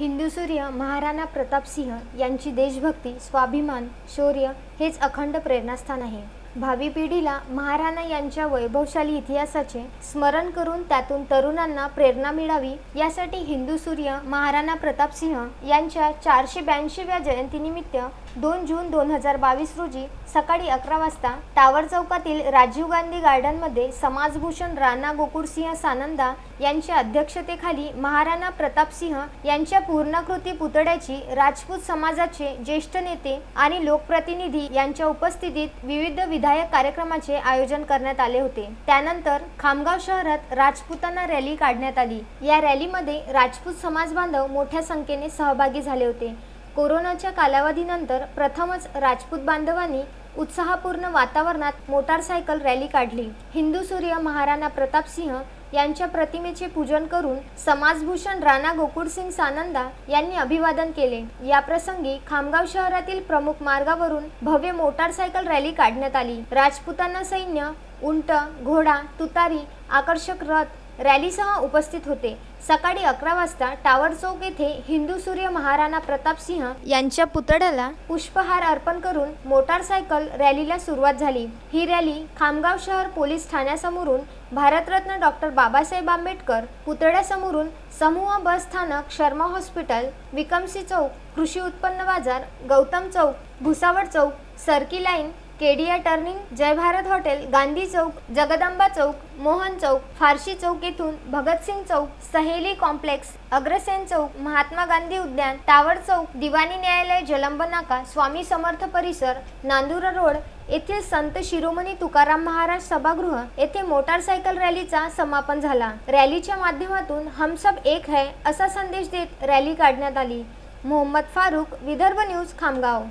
हिंदू सूर्य महाराणा प्रतापसिंह यांची देशभक्ती स्वाभिमान शौर्य हेच अखंड प्रेरणास्थान आहे. भावी पिढीला महाराणा यांच्या वैभवशाली इतिहासाचे स्मरण करून त्यातून तरुणांना प्रेरणा मिळावी यासाठी हिंदू सूर्य महाराणा प्रतापसिंह यांच्या चारशे ब्याऐंशीव्या जयंतीनिमित्त दोन जून दोन हजार बावीस रोजी सकाळी अकरा वाजता टावर चौकातील राजीव गांधी गार्डनमध्ये समाजभूषण राणा गोकुळसिंह सानंदा यांच्या अध्यक्षतेखाली महाराणा प्रतापसिंह यांच्या पूर्णाकृती पुतळ्याची राजपूत समाजाचे ज्येष्ठ नेते आणि लोकप्रतिनिधी यांच्या उपस्थितीत विविध विधायक कार्यक्रमाचे आयोजन करण्यात आले होते. त्यानंतर खामगाव शहरात राजपुतांना रॅली काढण्यात आली. या रॅलीमध्ये राजपूत समाज बांधव मोठ्या संख्येने सहभागी झाले होते. कोरोनाच्या कालावधीनंतर प्रथमच राजपूत बांधवांनी उत्साहपूर्ण वातावरणात मोटारसायकल रॅली काढली. हिंदू सूर्य महाराणा प्रतापसिंह यांच्या प्रतिमेचे पूजन करून समाजभूषण राणा गोकुळसिंग सानंदा यांनी अभिवादन केले. याप्रसंगी खामगाव शहरातील प्रमुख मार्गावरून भव्य मोटारसायकल रॅली काढण्यात आली. राजपुतांना सैन्य उंट घोडा तुतारी आकर्षक रथ रॅलीसह उपस्थित होते. सकाळी अकरा वाजता टावर चौक येथे हिंदू सूर्य महाराणा प्रतापसिंह यांच्या पुतळ्याला पुष्पहार अर्पण करून मोटारसायकल रॅलीला सुरुवात झाली. ही रॅली खामगाव शहर पोलीस ठाण्यासमोरून भारतरत्न डॉक्टर बाबासाहेब आंबेडकर पुतळ्यासमोरून समूह बस स्थानक शर्मा हॉस्पिटल विकमसी चौक कृषी उत्पन्न बाजार गौतम चौक भुसावळ चौक cerci line Kedia turning Jai Bharat hotel Gandhi चौक जगदंबा चौक मोहन चौक फारशी चौक येथून भगतसिंग चौक सहेली कॉम्प्लेक्स अग्रसेन चौक महात्मा गांधी उद्यान टावर चौक दिवाणी न्यायालय जलंब नाका स्वामी समर्थ परिसर नांदुरा रोड येथील संत शिरोमणी तुकाराम महाराज सभागृह येथे मोटारसायकल रॅलीचा समापन झाला. रॅलीच्या माध्यमातून हम सब एक है असा संदेश देत रॅली काढण्यात आली. मोहम्मद फारूक विदर्भ न्यूज खामगाव.